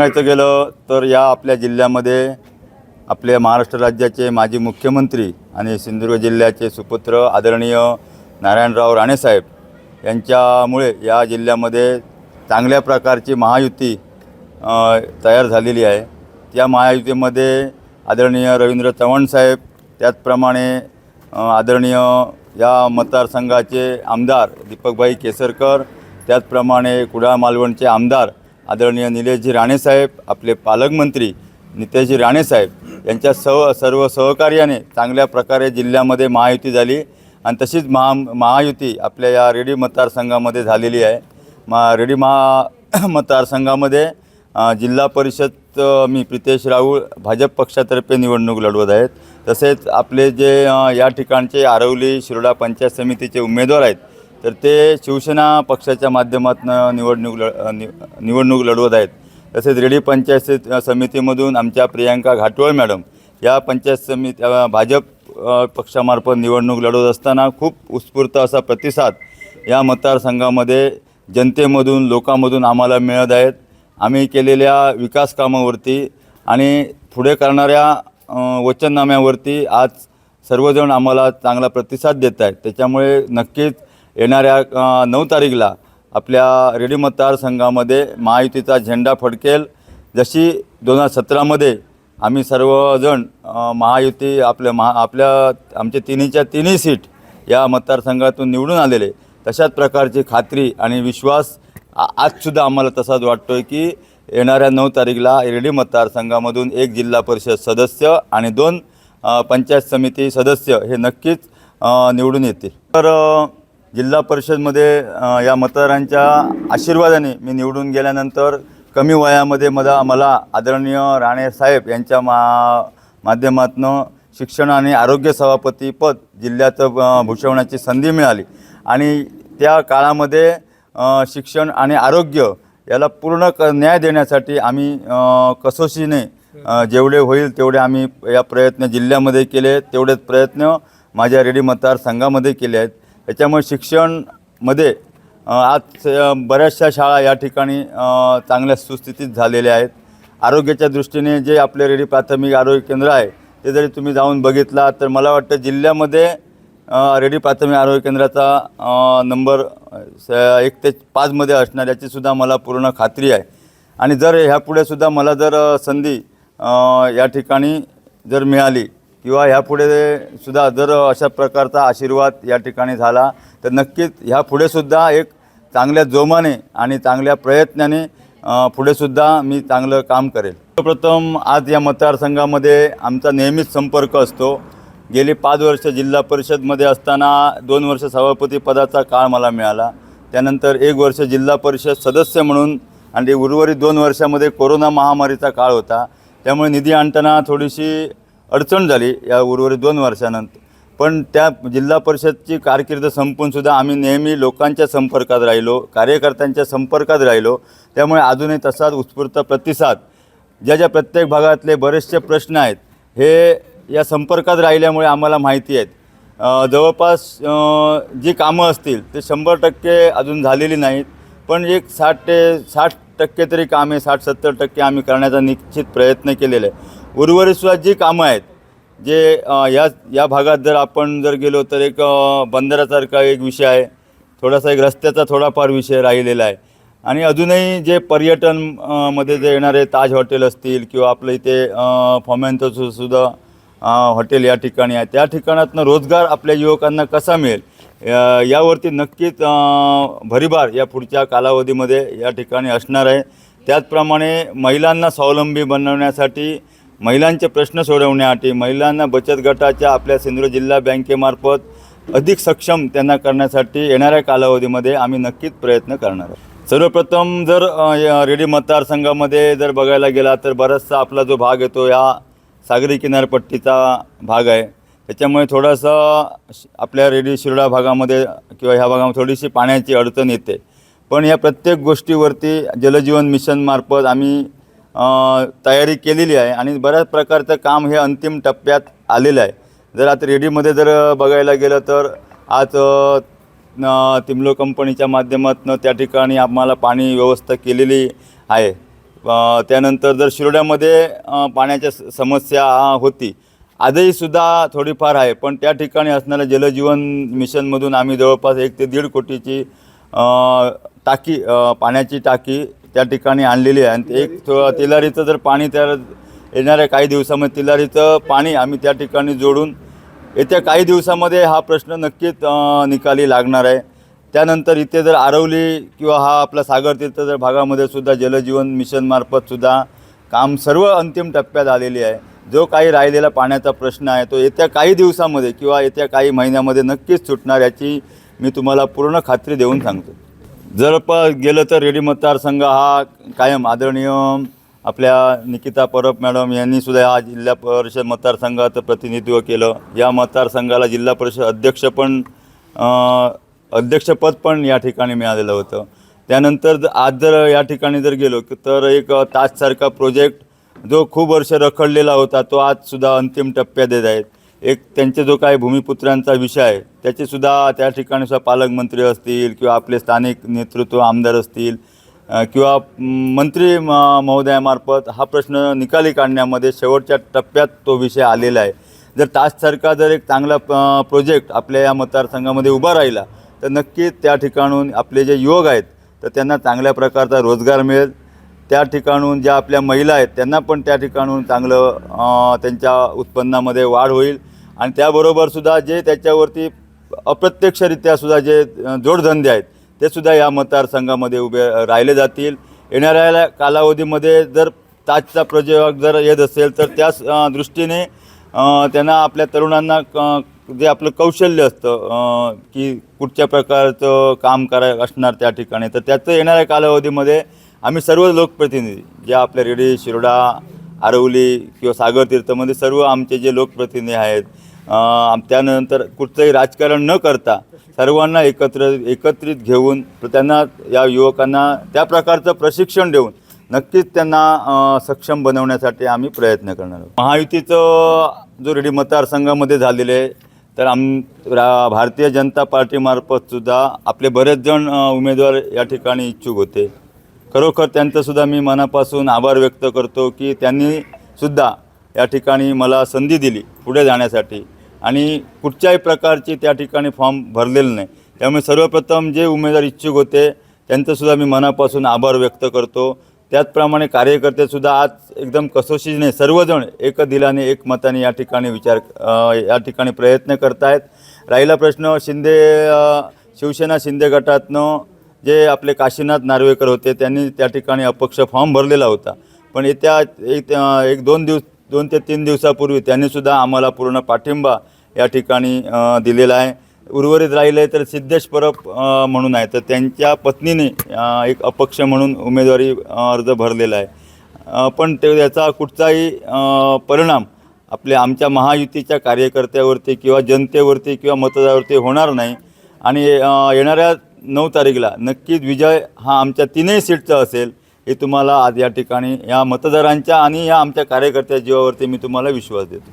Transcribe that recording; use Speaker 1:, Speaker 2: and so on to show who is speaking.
Speaker 1: सांगायचं गेलं तर या आपल्या जिल्ह्यामध्ये आपल्या महाराष्ट्र राज्याचे माजी मुख्यमंत्री आणि सिंधुदुर्ग जिल्ह्याचे सुपुत्र आदरणीय नारायणराव राणेसाहेब यांच्यामुळे या जिल्ह्यामध्ये चांगल्या प्रकारची महायुती तयार झालेली आहे. त्या महायुतीमध्ये आदरणीय रवींद्र चव्हाण साहेब त्याचप्रमाणे आदरणीय या मतदारसंघाचे आमदार दीपकभाई केसरकर त्याचप्रमाणे कुडाळ मालवणचे आमदार आदरणीय निलेशजी राणेसाहेब आपले पालकमंत्री नितेशजी राणेसाहेब यांच्या सह सर्व सहकार्याने चांगल्या प्रकारे जिल्ह्यामध्ये महायुती झाली. आणि तशीच महा महायुती आपल्या या रेडी मतदारसंघामध्ये झालेली आहे. मा रेडी महा मतदारसंघामध्ये जिल्हा परिषद मी प्रितेश राऊळ भाजप पक्षातर्फे निवडणूक लढवत आहेत. तसेच आपले जे या ठिकाणचे आरवली शिरोडा पंचायत समितीचे उमेदवार आहेत तर ते शिवसेना पक्षाच्या माध्यमातून निवडणूक लढ निवडणूक लढवत आहेत. तसेच रेडी पंचायत समितीमधून आमच्या प्रियांका घाटवळ मॅडम या पंचायत समिती भाजप पक्षामार्फत निवडणूक लढवत असताना खूप उत्स्फूर्त असा प्रतिसाद या मतदारसंघामध्ये जनतेमधून लोकांमधून आम्हाला मिळत आहेत. आम्ही केलेल्या विकास कामावरती आणि पुढे करणाऱ्या वचननाम्यावरती आज सर्वजण आम्हाला चांगला प्रतिसाद देत आहेत. त्याच्यामुळे नक्कीच येणाऱ्या नऊ तारीखला आपल्या रेडी मतदारसंघामध्ये महायुतीचा झेंडा फडकेल. जशी दोन हजार सतरामध्ये आम्ही सर्वजण महायुती आपल्या महा आपल्या आमच्या तिन्हीच्या तिन्ही सीट या मतदारसंघातून निवडून आलेले. तशाच प्रकारची खात्री आणि विश्वास आजसुद्धा आम्हाला तसाच वाटतो आहे की येणाऱ्या नऊ तारीखला रेडी मतदारसंघामधून एक जिल्हा परिषद सदस्य आणि दोन पंचायत समिती सदस्य हे नक्कीच निवडून येतील. तर जिल्हा परिषदमध्ये या मतदारांच्या आशीर्वादाने मी निवडून गेल्यानंतर कमी वयामध्ये मला मला आदरणीय राणे साहेब यांच्या मा माध्यमातून शिक्षण आणि आरोग्य सभापती पद जिल्ह्याचं भूषवण्याची संधी मिळाली. आणि त्या काळामध्ये शिक्षण आणि आरोग्य याला पूर्ण क न्याय देण्यासाठी आम्ही कसोशीने जेवढे होईल तेवढे आम्ही या प्रयत्न जिल्ह्यामध्ये केले तेवढेच प्रयत्न माझ्या रेडी मतदारसंघामध्ये केले आहेत. त्याच्यामुळे शिक्षणमध्ये आज बऱ्याचशा शाळा या ठिकाणी चांगल्या सुस्थितीत झालेल्या आहेत. आरोग्याच्या दृष्टीने जे आपले रेडी प्राथमिक आरोग्य केंद्र आहे ते जरी तुम्ही जाऊन बघितला तर मला वाटतं जिल्ह्यामध्ये रेडी प्राथमिक आरोग्य केंद्राचा नंबर स- एक ते पाचमध्ये असणार याचीसुद्धा मला पूर्ण खात्री आहे. आणि जर ह्यापुढे सुद्धा मला जर संधी या ठिकाणी जर मिळाली किंवा ह्यापुढे सुद्धा जर अशा प्रकारचा आशीर्वाद या ठिकाणी झाला तर नक्कीच ह्यापुढे सुद्धा एक चांगल्या जोमाने आणि चांगल्या प्रयत्नाने पुढेसुद्धा मी चांगलं काम करेल. सर्वप्रथम आज या मतदारसंघामध्ये आमचा नेहमीच संपर्क असतो. गेली पाच वर्ष जिल्हा परिषदमध्ये असताना दोन वर्ष सभापती पदाचा काळ मला मिळाला. त्यानंतर एक वर्ष जिल्हा परिषद सदस्य म्हणून आणि उर्वरित दोन वर्षामध्ये कोरोना महामारीचा काळ होता. त्यामुळे निधी आणताना थोडीशी अडचण झाली या उर्वरित दोन वर्षानंतर. पण त्या जिल्हा परिषदची कारकीर्द संपूनसुद्धा आम्ही नेहमी लोकांच्या संपर्कात राहिलो कार्यकर्त्यांच्या संपर्कात राहिलो. त्यामुळे अजूनही तसाच उत्स्फूर्त प्रतिसाद ज्या ज्या प्रत्येक भागातले बरेचसे प्रश्न आहेत हे या संपर्कात राहिल्यामुळे आम्हाला माहिती आहेत. जवळपास जी कामं असतील ते शंभर टक्के अजून झालेली नाहीत. पण एक साठ ते साठ टक्के तरी कामे साठ सत्तर टक्के आम्ही करण्याचा निश्चित प्रयत्न केलेला. आहे उर्वरितसुद्धा जी कामं आहेत जे या या भागात जर आपण जर गेलो तर एक बंदरासारखा एक विषय आहे. थोडासा एक रस्त्याचा थोडाफार विषय राहिलेला आहे. आणि अजूनही जे पर्यटनमध्ये जे येणारे ताज हॉटेल असतील किंवा आपलं इथे फॉमेंतोसुद्धा सु सुद्धा हॉटेल या ठिकाणी आहे. त्या ठिकाणातनं रोजगार आपल्या युवकांना कसा मिळेल? यावरती नक्कीच भरीभार या पुढच्या कालावधीमध्ये या ठिकाणी असणार आहे. त्याचप्रमाणे महिलांना स्वावलंबी बनवण्यासाठी महिलांचे प्रश्न सोडवण्यासाठी महिलांना बचत गटाच्या आपल्या सिंधुदुर्ग जिल्हा बँकेमार्फत अधिक सक्षम त्यांना करण्यासाठी येणाऱ्या कालावधीमध्ये आम्ही नक्कीच प्रयत्न करणार आहोत. सर्वप्रथम जर या रेडी मतदारसंघामध्ये जर बघायला गेला तर बराचसा आपला जो भाग येतो या सागरी किनारपट्टीचा भाग आहे. त्याच्यामुळे थोडंसं श- आपल्या रेडी शिरोडा भागामध्ये किंवा ह्या भागामध्ये थोडीशी पाण्याची अडचण येते. पण या प्रत्येक गोष्टीवरती जलजीवन मिशनमार्फत आम्ही तयारी केलेली आहे आणि बऱ्याच प्रकारचं काम हे अंतिम टप्प्यात आलेलं आहे. जर आता रेडीमध्ये जर बघायला गेलं तर आज तिमलो कंपनीच्या माध्यमातून त्या ठिकाणी आम्हाला पाणी व्यवस्था केलेली आहे. त्यानंतर जर शिरोड्यामध्ये पाण्याच्या समस्या होती आजही सुद्धा थोडीफार आहे. पण त्या ठिकाणी असणाऱ्या जलजीवन मिशनमधून आम्ही जवळपास एक ते दीड कोटीची टाकी पाण्याची टाकी त्या ठिकाणी आणलेली आहे. आणि ते एक तिलारीचं जर पाणी त्या येणाऱ्या काही दिवसामध्ये तिलारीचं पाणी आम्ही त्या ठिकाणी जोडून येत्या काही दिवसामध्ये हा प्रश्न नक्कीच निकाली लागणार आहे. त्यानंतर इथे जर आरवली किंवा हा आपला सागर तीर्थ जर भागामध्ये सुद्धा जलजीवन मिशनमार्फत सुद्धा काम सर्व अंतिम टप्प्यात आलेली आहे. जो काही राहिलेला पाण्याचा प्रश्न आहे तो येत्या काही दिवसामध्ये किंवा येत्या काही महिन्यामध्ये नक्कीच सुटणार याची मी तुम्हाला पूर्ण खात्री देऊन सांगतो. जर प गेलं तर रेडी मतदारसंघ हा कायम आदरणीय आपल्या निकिता परब मॅडम यांनी सुद्धा हा जिल्हा परिषद मतदारसंघाचं प्रतिनिधित्व केलं. या मतदारसंघाला जिल्हा परिषद अध्यक्ष पण अध्यक्षपद पण या ठिकाणी मिळालेलं होतं. त्यानंतर ज- आज जर या ठिकाणी जर गेलो तर एक ताजसारखा प्रोजेक्ट जो खूप वर्ष रखडलेला होता तो आजसुद्धा अंतिम टप्प्यात येत आहेत एक त्यांचे जो काही भूमिपुत्रांचा विषय आहे त्याचेसुद्धा त्या ठिकाणी सुद्धा पालकमंत्री असतील किंवा आपले स्थानिक नेतृत्व आमदार असतील किंवा मंत्री म- महोदयामार्फत हा प्रश्न निकाली काढण्यामध्ये शेवटच्या टप्प्यात तो विषय आलेला आहे. जर ताजसारखा जर एक चांगला प- प्रोजेक्ट आपल्या या मतदारसंघामध्ये उभा राहिला तर नक्कीच त्या ठिकाणून आपले जे युवक आहेत तर त्यांना चांगल्या प्रकारचा रोजगार मिळेल. त्या ठिकाणून ज्या आपल्या महिला आहेत त्यांना पण त्या ठिकाणून चांगलं त्यांच्या उत्पन्नामध्ये वाढ होईल. आणि त्याबरोबरसुद्धा जे त्याच्यावरती अप्रत्यक्षरित्या सुद्धा जे जोडधंदे आहेत ते सुद्धा या मतदारसंघामध्ये उभे राहिले जातील. येणाऱ्या कालावधीमध्ये जर ताजचा प्रजोग जर येत असेल तर त्याच दृष्टीने त्यांना आपल्या तरुणांना क- जे आपलं कौशल्य असतं की कुठच्या प्रकारचं काम कराय असणार त्या ठिकाणी तर त्याचं येणाऱ्या कालावधीमध्ये आम्ही सर्व लोकप्रतिनिधी जे आपल्या रेडी शिरोडा आरवली किंवा सागर तीर्थमध्ये सर्व आमचे जे लोकप्रतिनिधी आहेत त्यानंतर कुठचंही राजकारण न करता सर्वांना एकत्र एकत्रित घेऊन त्यांना या युवकांना त्या प्रकारचं प्रशिक्षण देऊन नक्कीच त्यांना सक्षम बनवण्यासाठी आम्ही प्रयत्न करणार आहोत. महायुतीचं जो रेडी मतदारसंघामध्ये झालेले आहे तर आम रा भारतीय जनता पार्टीमार्फतसुद्धा आपले बरेच जण उमेदवार या ठिकाणी इच्छुक होते. खरोखर त्यांचंसुद्धा मी मनापासून आभार व्यक्त करतो की त्यांनी सुद्धा या ठिकाणी मला संधी दिली पुढे जाण्यासाठी. आणि कुठच्याही प्रकारची त्या ठिकाणी फॉर्म भरलेलं नाही. त्यामुळे सर्वप्रथम जे उमेदवार इच्छुक होते त्यांचंसुद्धा मी मनापासून आभार व्यक्त करतो. त्याचप्रमाणे कार्यकर्तेसुद्धा आज एकदम कसोशीने सर्वजण एक दिलाने एक मताने या ठिकाणी विचार या ठिकाणी प्रयत्न करतायत. राहिला प्रश्न शिंदे शिवसेना शिंदे गटातनं जे आपले काशीनाथ नार्वेकर होते त्यांनी त्या ठिकाणी अपक्ष फॉर्म भरलेला होता. पण येत्या एक एक दोन दिवस दोन ते तीन दिवसापूर्वी त्यांनीसुद्धा आम्हाला पूर्ण पाठिंबा या ठिकाणी दिलेला आहे. उर्वरित राहिले तर सिद्धेश परब म्हणून आहे. तर त्यांच्या पत्नीने एक अपक्ष म्हणून उमेदवारी अर्ज भरलेला आहे. पण ते याचा कुठचाही परिणाम आपल्या आमच्या महायुतीच्या कार्यकर्त्यावरती किंवा जनतेवरती किंवा मतदारावरती होणार नाही. आणि येणाऱ्या नऊ तारीखला नक्कीच विजय हा आमच्या तीनही सीटचा असेल. हे तुम्हाला आज या ठिकाणी या मतदारांच्या आणि या आमच्या कार्यकर्त्या जीवावरती मी तुम्हाला विश्वास देतो.